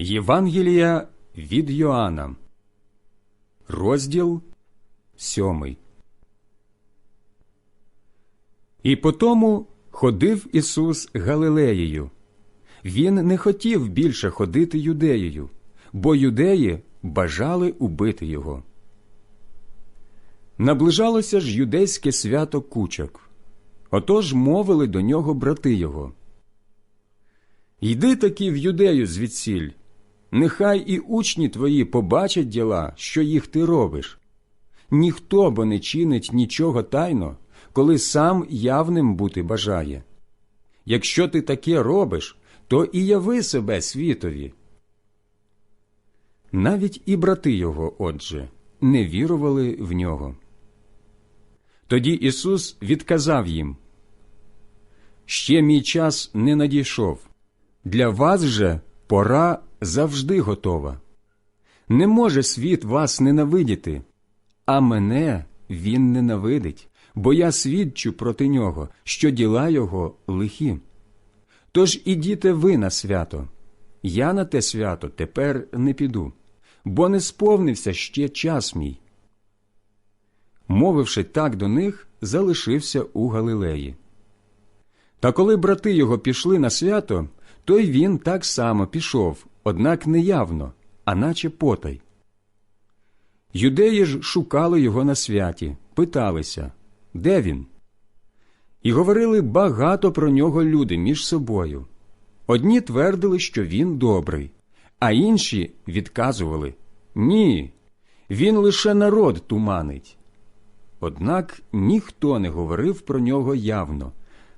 Євангелія від Йоанна, розділ сьомий. І потому ходив Ісус Галилеєю. Він не хотів більше ходити юдеєю, бо юдеї бажали убити його. Наближалося ж юдейське свято кучок. Отож мовили до нього брати його. Йди таки в юдею звідсіль, нехай і учні твої побачать діла, що їх ти робиш. Ніхто бо не чинить нічого тайно, коли сам явним бути бажає. Якщо ти таке робиш, то і яви себе світові. Навіть і брати його, отже, не вірували в нього. Тоді Ісус відказав їм Ще мій час не надійшов. Для вас же пора завжди готова. Не може світ вас ненавидіти, а мене він ненавидить, бо я свідчу проти нього, що діла його лихі. Тож ідіте ви на свято. Я на те свято тепер не піду, бо не сповнився ще час мій. Мовивши так до них, залишився у Галилеї. Та коли брати його пішли на свято, то й він так само пішов, однак не явно, а наче потай. Юдеї ж шукали його на святі, питалися, де він? І говорили багато про нього люди між собою. Одні твердили, що він добрий, а інші відказували Ні, він лише народ туманить. Однак ніхто не говорив про нього явно,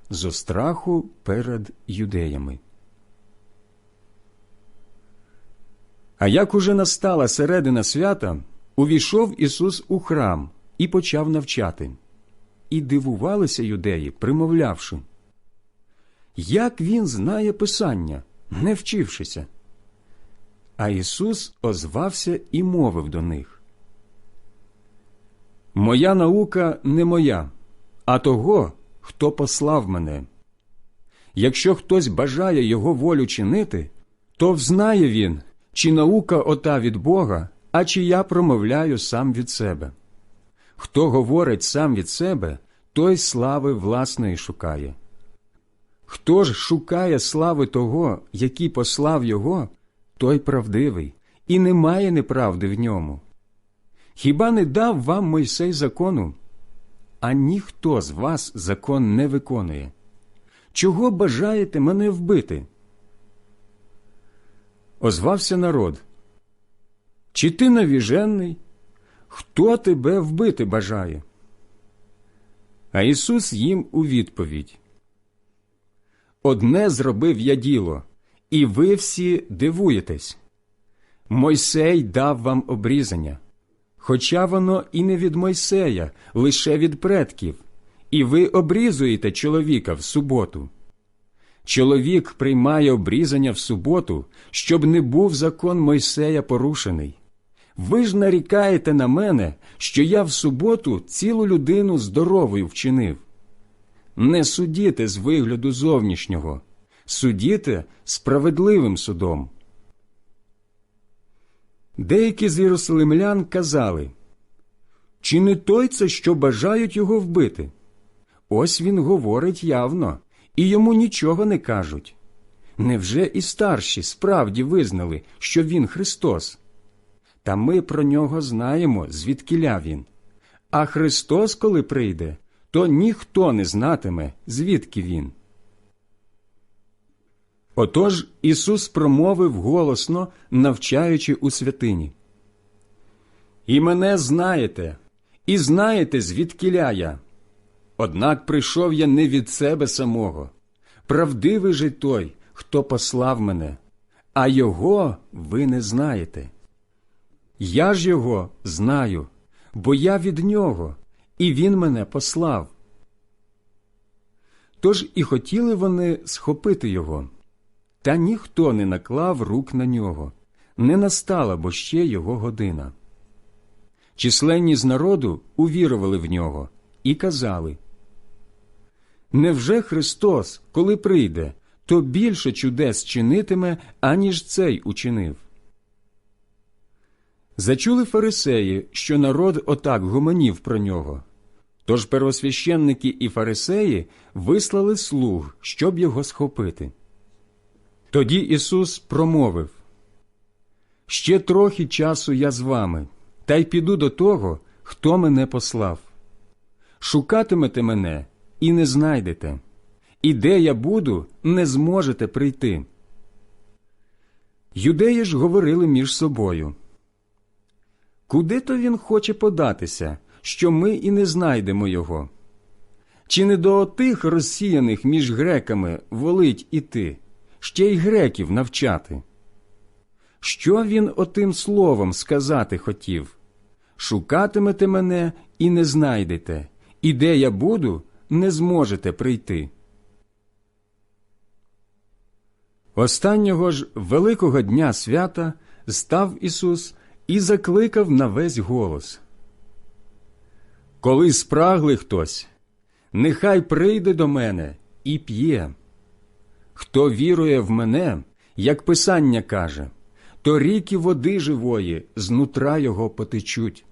зо страху перед юдеями. А як уже настала середина свята, увійшов Ісус у храм і почав навчати. І дивувалися юдеї, примовлявши, як він знає Писання, не вчившися. А Ісус озвався і мовив до них. Моя наука не моя, а того, хто послав мене. Якщо хтось бажає його волю чинити, то взнає він, чи наука ота від Бога, а чи я промовляю сам від себе. Хто говорить сам від себе, той слави власної шукає. Хто ж шукає слави того, який послав його, той правдивий, і немає неправди в ньому. Хіба не дав вам Мойсей закону? А ніхто з вас закон не виконує. Чого бажаєте мене вбити? Озвався народ. Чи ти навіжений? Хто тебе вбити бажає? А Ісус їм у відповідь. Одне зробив я діло, і ви всі дивуєтесь. Мойсей дав вам обрізання, хоча воно і не від Мойсея, лише від предків, і ви обрізуєте чоловіка в суботу. Чоловік приймає обрізання в суботу, щоб не був закон Мойсея порушений. Ви ж нарікаєте на мене, що я в суботу цілу людину здоровою вчинив. Не судіте з вигляду зовнішнього, судіте справедливим судом. Деякі з єрусалимлян казали, чи не той це, що бажають його вбити? Ось він говорить явно, і йому нічого не кажуть. Невже і старші справді визнали, що він Христос? Та ми про нього знаємо, звідкиля він. А Христос, коли прийде, то ніхто не знатиме, звідки він. Отож Ісус промовив голосно, навчаючи у святині. І мене знаєте, і знаєте, звідкиля я. Однак прийшов я не від себе самого. Правдивий же той, хто послав мене, а його ви не знаєте. Я ж його знаю, бо я від нього, і він мене послав. Тож і хотіли вони схопити його, та ніхто не наклав рук на нього, не настала бо ще його година. Численні з народу увірували в нього і казали Невже Христос, коли прийде, то більше чудес чинитиме, аніж цей учинив. Зачули фарисеї, що народ отак гомонів про нього. Тож первосвященники і фарисеї вислали слуг, щоб його схопити. Тоді Ісус промовив Ще трохи часу я з вами, та й піду до того, хто мене послав. Шукатимете мене і не знайдете, і де я буду, не зможете прийти. Юдеї ж говорили між собою. Куди то він хоче податися, що ми і не знайдемо його? Чи не до отих розсіяних між греками волить іти, ще й греків навчати? Що він отим словом сказати хотів? Шукатимете мене і не знайдете, і де я буду, не зможете прийти. Останнього ж великого дня свята став Ісус і закликав на весь голос. Коли спраглий хтось, нехай прийде до мене і п'є. Хто вірує в мене, як Писання каже, то ріки води живої знутра його потечуть.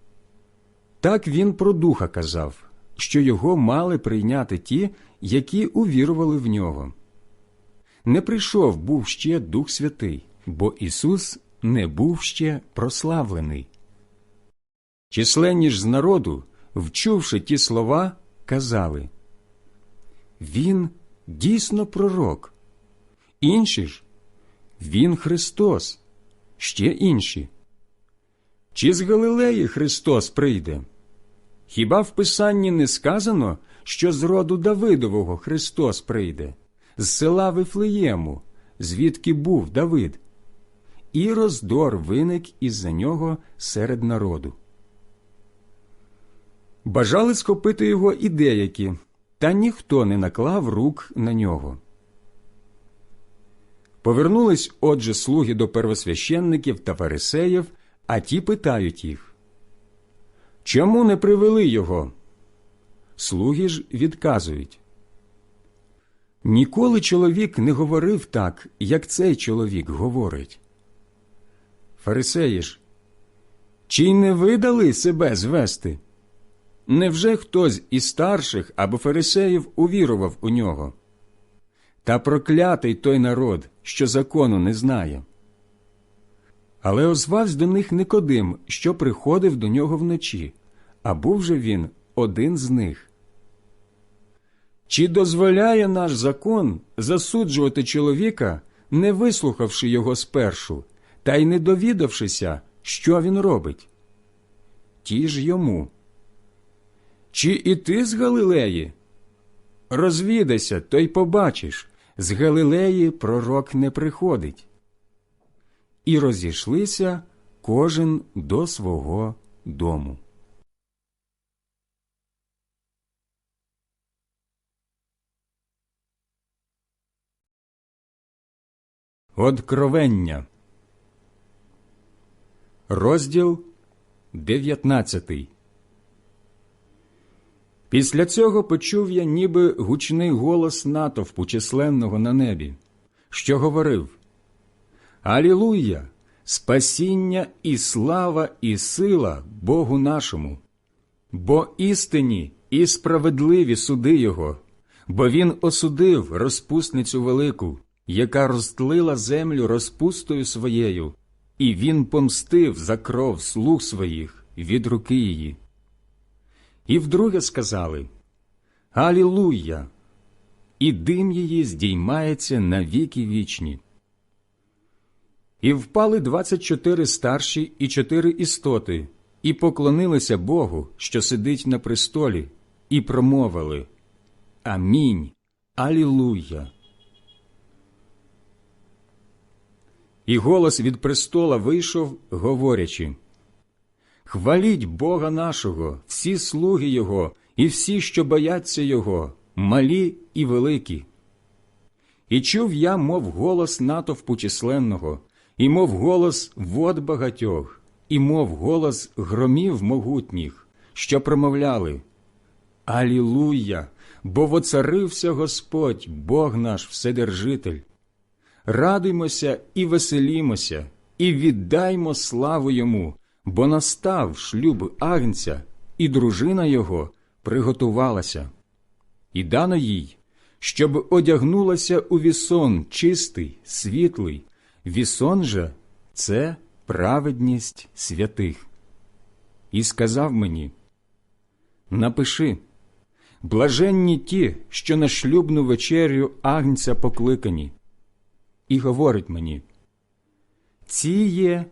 Так він про духа казав, що його мали прийняти ті, які увірували в нього. Не прийшов був ще Дух Святий, бо Ісус не був ще прославлений. Численні ж з народу, вчувши ті слова, казали Він дійсно пророк. Інші ж Він Христос, ще інші. Чи з Галилеї Христос прийде? Хіба в Писанні не сказано, що з роду Давидового Христос прийде, з села Вифлеєму, звідки був Давид? І роздор виник із-за нього серед народу. Бажали схопити його і деякі, та ніхто не наклав рук на нього. Повернулись отже слуги до первосвященників та фарисеїв, а ті питають їх Чому не привели його? Слуги ж відказують. Ніколи чоловік не говорив так, як цей чоловік говорить. Фарисеї ж, чи не видали себе звести? Невже хтось із старших або фарисеїв увірував у нього? Та проклятий той народ, що закону не знає. Але озвався до них Никодим, що приходив до нього вночі, а був же він один з них. Чи дозволяє наш закон засуджувати чоловіка, не вислухавши його спершу, та й не довідавшися, що він робить? Ті ж йому. Чи і ти з Галилеї? Розвідайся, то й побачиш, з Галилеї пророк не приходить. І розійшлися кожен до свого дому. Откровення. Розділ 19 Після цього почув я ніби гучний голос натовпу численного на небі, що говорив Алілуя! Спасіння і слава, і сила Богу нашому, бо істинні і справедливі суди Його, бо Він осудив розпусницю велику, яка розтлила землю розпустою своєю, і Він помстив за кров слуг своїх від руки її. І вдруге сказали Алілуя! І дим її здіймається на віки вічні. І впали двадцять чотири старші і чотири істоти, і поклонилися Богу, що сидить на престолі, і промовили Амінь. Алілуя. І голос від престола вийшов, говорячи Хваліть Бога нашого, всі слуги Його, і всі, що бояться Його, малі і великі. І чув я, мов голос натовпу численного, і мов голос вод багатьох, і мов голос громів могутніх, що промовляли Алілуя! Бо воцарився Господь, Бог наш Вседержитель, радуймося і веселімося, і віддаймо славу йому, бо настав шлюб агнця, і дружина його приготувалася. І дано їй, щоб одягнулася у вісон чистий, світлий, вісон же це праведність святих. І сказав мені: Напиши, блаженні ті, що на шлюбну вечерю агнця покликані, і говорить мені: Ці є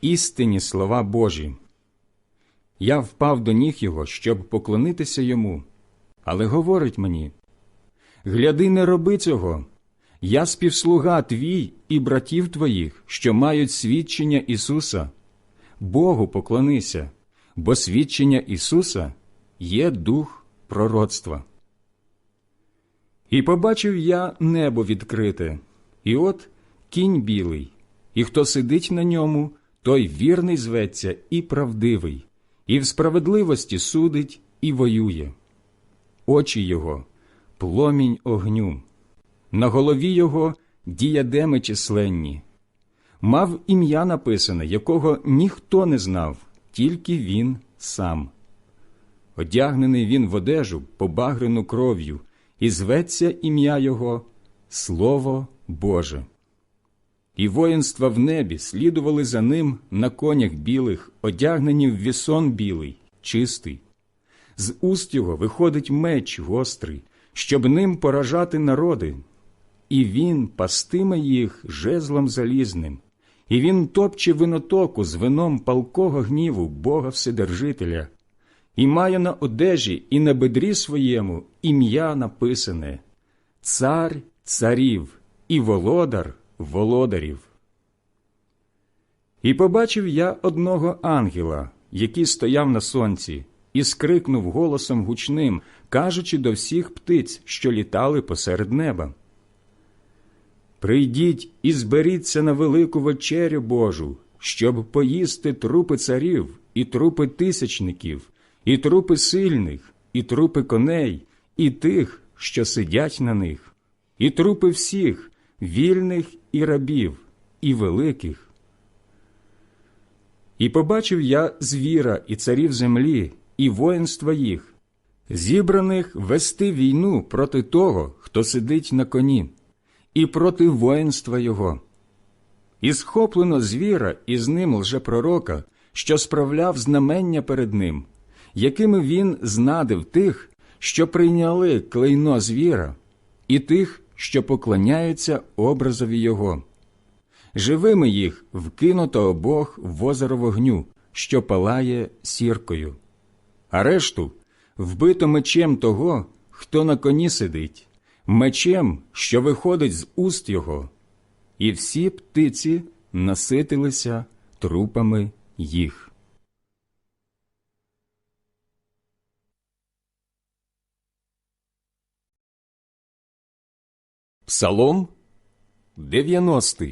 істинні слова Божі. Я впав до ніг його, щоб поклонитися йому, але говорить мені: Гляди, не роби цього. Я співслуга твій і братів твоїх, що мають свідчення Ісуса. Богу поклонися, бо свідчення Ісуса є дух пророцтва. І побачив я небо відкрите, і от кінь білий, і хто сидить на ньому, той вірний зветься і правдивий, і в справедливості судить і воює. Очі його пломінь огню, на голові його діядеми численні. Мав ім'я написане, якого ніхто не знав, тільки він сам. Одягнений він в одежу, побагрену кров'ю, і зветься ім'я його Слово Боже. І воїнства в небі слідували за ним на конях білих, одягнені в вісон білий, чистий. З уст його виходить меч гострий, щоб ним поражати народи, і він пастиме їх жезлом залізним, і він топче винотоку з вином палкого гніву Бога Вседержителя, і має на одежі і на бедрі своєму ім'я написане Цар царів і володар володарів. І побачив я одного ангела, який стояв на сонці, і скрикнув голосом гучним, кажучи до всіх птиць, що літали посеред неба. Прийдіть і зберіться на велику вечерю Божу, щоб поїсти трупи царів, і трупи тисячників, і трупи сильних, і трупи коней, і тих, що сидять на них, і трупи всіх, вільних і рабів, і великих. І побачив я звіра і царів землі, і воїнства їх, зібраних вести війну проти того, хто сидить на коні, і проти воїнства його. І схоплено звіра і з ним лжепророка, що справляв знамення перед ним, якими він знадив тих, що прийняли клейно звіра, і тих, що поклоняються образові його. Живими їх вкинуто обох в озеро вогню, що палає сіркою, а решту вбито мечем того, хто на коні сидить, мечем, що виходить з уст його, і всі птиці наситилися трупами їх. Псалом 90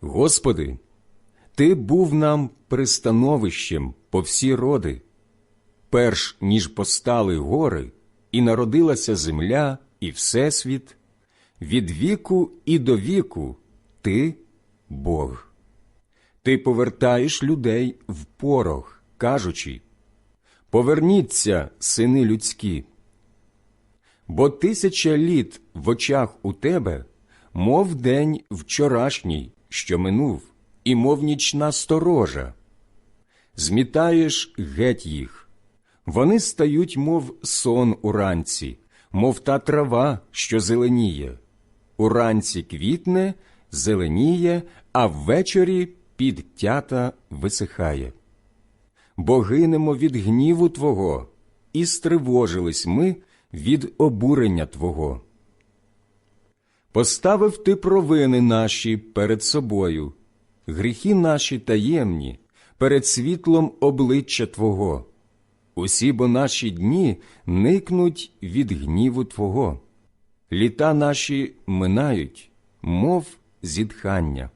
Господи, Ти був нам пристановищем по всі роди, перш ніж постали гори, і народилася земля і всесвіт, від віку і до віку Ти Бог. Ти повертаєш людей в порох, кажучи Поверніться, сини людські бо тисяча літ в очах у тебе, мов день вчорашній, що минув, і мов нічна сторожа. Змітаєш геть їх, вони стають, мов сон уранці, мов та трава, що зеленіє. Уранці квітне, зеленіє, а ввечері підтята висихає. Бо гинемо від гніву Твого, і стривожились ми від обурення Твого. Поставив ти провини наші перед собою, гріхи наші таємні, перед світлом обличчя Твого. Усі бо наші дні никнуть від гніву Твого, літа наші минають, мов зітхання.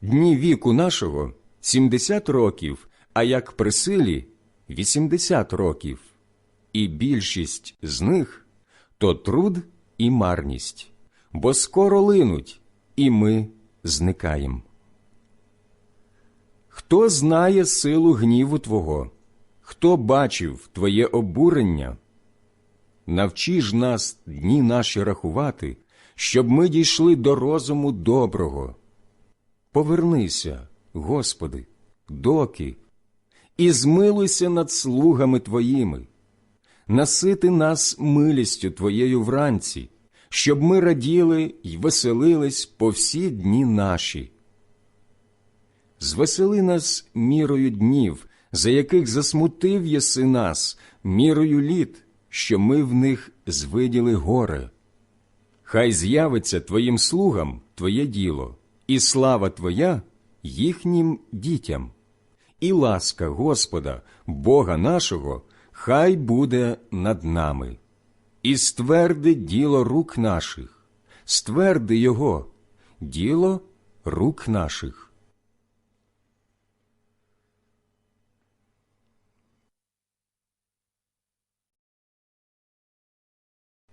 Дні віку нашого сімдесят років, а як при силі вісімдесят років і більшість з них то труд і марність, бо скоро линуть, і ми зникаємо. Хто знає силу гніву Твого, хто бачив Твоє обурення? Навчи ж нас дні наші рахувати, щоб ми дійшли до розуму доброго. Повернися, Господи, доки, і змилуйся над слугами Твоїми, насити нас милістю Твоєю вранці, щоб ми раділи й веселились по всі дні наші. Звесели нас мірою днів, за яких засмутив єси нас, мірою літ, що ми в них звиділи горе. Хай з'явиться Твоїм слугам Твоє діло, і слава Твоя їхнім дітям, і ласка Господа, Бога нашого, хай буде над нами, і стверди діло рук наших, стверди Його, діло рук наших.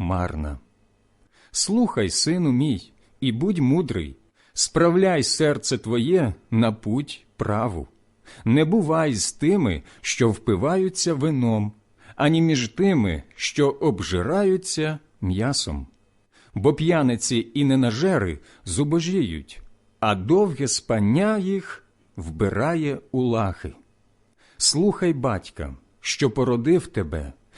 марна. Слухай, сину мій, і будь мудрий, справляй серце твоє на путь праву. Не бувай з тими, що впиваються вином, ані між тими, що обжираються м'ясом. Бо п'яниці і ненажери зубожіють, а довге спання їх вбирає у лахи. Слухай батька, що породив тебе,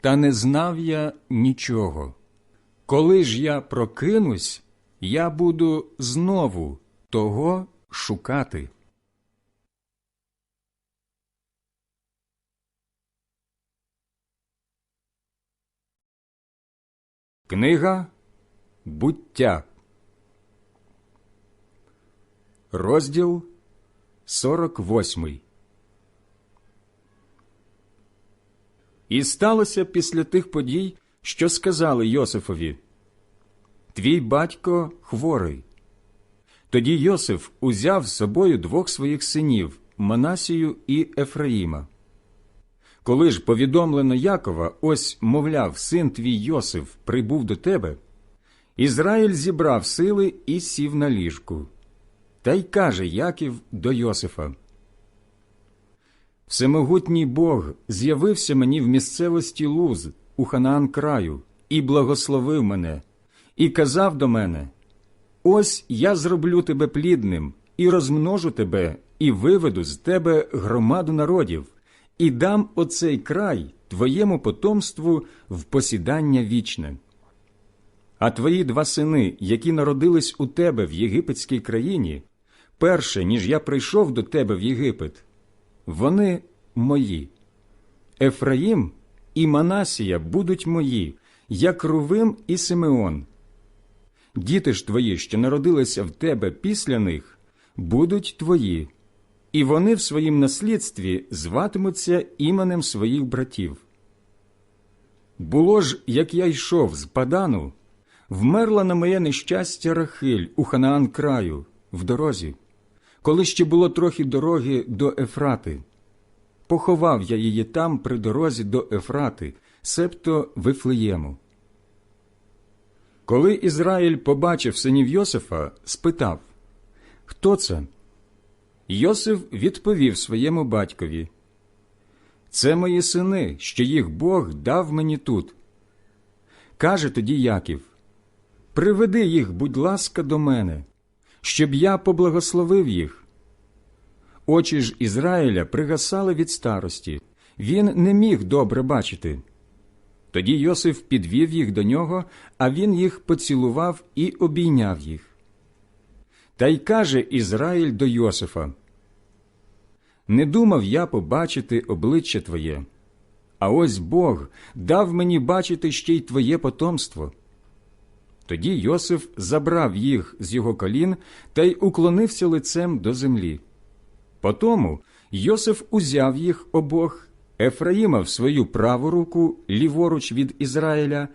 та не знав я нічого. Коли ж я прокинусь, я буду знову того шукати. Книга Буття, розділ 48 І сталося після тих подій, що сказали Йосифові Твій батько хворий. Тоді Йосиф узяв з собою двох своїх синів Манасію і Ефраїма. Коли ж повідомлено Якова, ось, мовляв, син твій Йосиф прибув до тебе, Ізраїль зібрав сили і сів на ліжку. Та й каже Яків до Йосифа: Всемогутній Бог з'явився мені в місцевості Луз у Ханаан краю і благословив мене, і казав до мене: Ось я зроблю тебе плідним, і розмножу тебе, і виведу з тебе громаду народів, і дам оцей край твоєму потомству в посідання вічне. А твої два сини, які народились у тебе в єгипетській країні, перше, ніж я прийшов до тебе в Єгипет, вони мої. Ефраїм і Манасія будуть мої, як Рувим і Симеон. Діти ж твої, що народилися в тебе після них, будуть твої, і вони в своїм наслідстві зватимуться іменем своїх братів. Було ж, як я йшов з Падану, вмерла на моє нещастя Рахиль у Ханаан краю, в дорозі, коли ще було трохи дороги до Ефрати. Поховав я її там при дорозі до Ефрати, себто Вифлеєму. Коли Ізраїль побачив синів Йосифа, спитав Хто це? Йосиф відповів своєму батькові Це мої сини, що їх Бог дав мені тут. Каже тоді Яків Приведи їх, будь ласка, до мене, щоб я поблагословив їх. Очі ж Ізраїля пригасали від старості, він не міг добре бачити. Тоді Йосиф підвів їх до нього, а він їх поцілував і обійняв їх. Та й каже Ізраїль до Йосифа: Не думав я побачити обличчя Твоє, а ось Бог дав мені бачити ще й Твоє потомство. Тоді Йосиф забрав їх з його колін та й уклонився лицем до землі. Потому Йосиф узяв їх обох, Ефраїма в свою праву руку, ліворуч від Ізраїля,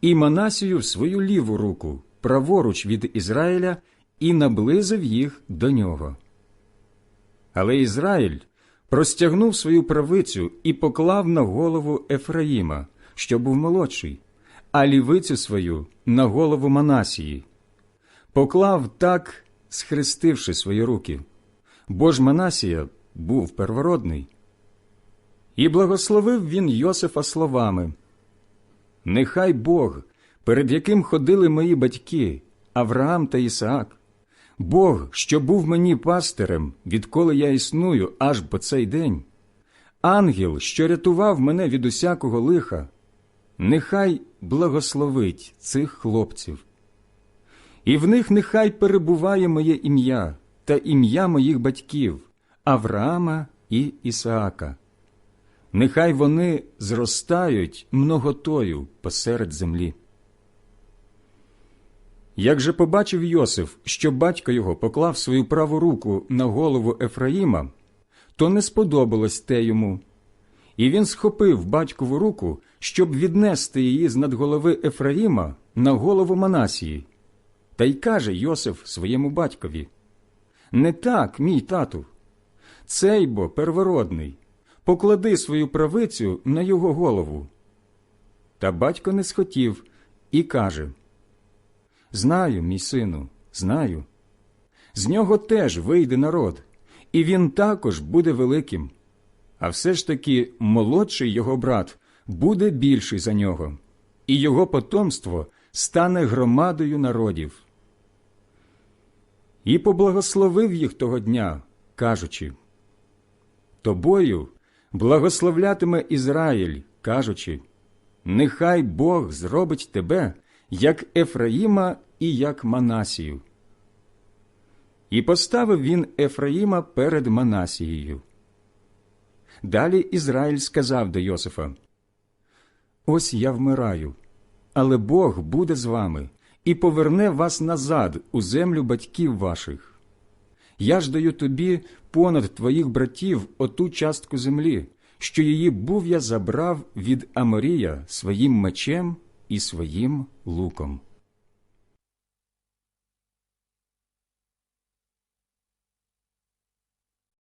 і Манасію в свою ліву руку, праворуч від Ізраїля, і наблизив їх до нього. Але Ізраїль простягнув свою правицю і поклав на голову Ефраїма, що був молодший, а лівицю свою на голову Манасії. Поклав так, схрестивши свої руки бо ж Манасія був первородний. І благословив він Йосифа словами Нехай Бог, перед яким ходили мої батьки, Авраам та Ісаак, Бог, що був мені пастирем, відколи я існую аж по цей день, ангел, що рятував мене від усякого лиха, нехай благословить цих хлопців. І в них нехай перебуває моє ім'я, та ім'я моїх батьків Авраама і Ісаака, нехай вони зростають многотою посеред землі. Як же побачив Йосиф, що батько його поклав свою праву руку на голову Ефраїма, то не сподобалось те йому. І він схопив батькову руку, щоб віднести її з над голови Ефраїма на голову Манасії. Та й каже Йосиф своєму батькові Не так, мій тату. Цей бо первородний. Поклади свою правицю на його голову. Та батько не схотів і каже Знаю, мій сину, знаю. З нього теж вийде народ, і він також буде великим. А все ж таки молодший його брат буде більший за нього, і його потомство стане громадою народів. І поблагословив їх того дня, кажучи Тобою благословлятиме Ізраїль, кажучи Нехай Бог зробить тебе, як Ефраїма і як Манасію. І поставив він Ефраїма перед Манасією. Далі Ізраїль сказав до Йосифа Ось я вмираю, але Бог буде з вами і поверне вас назад у землю батьків ваших. Я ж даю тобі понад твоїх братів оту частку землі, що її був я забрав від Аморія своїм мечем і своїм луком.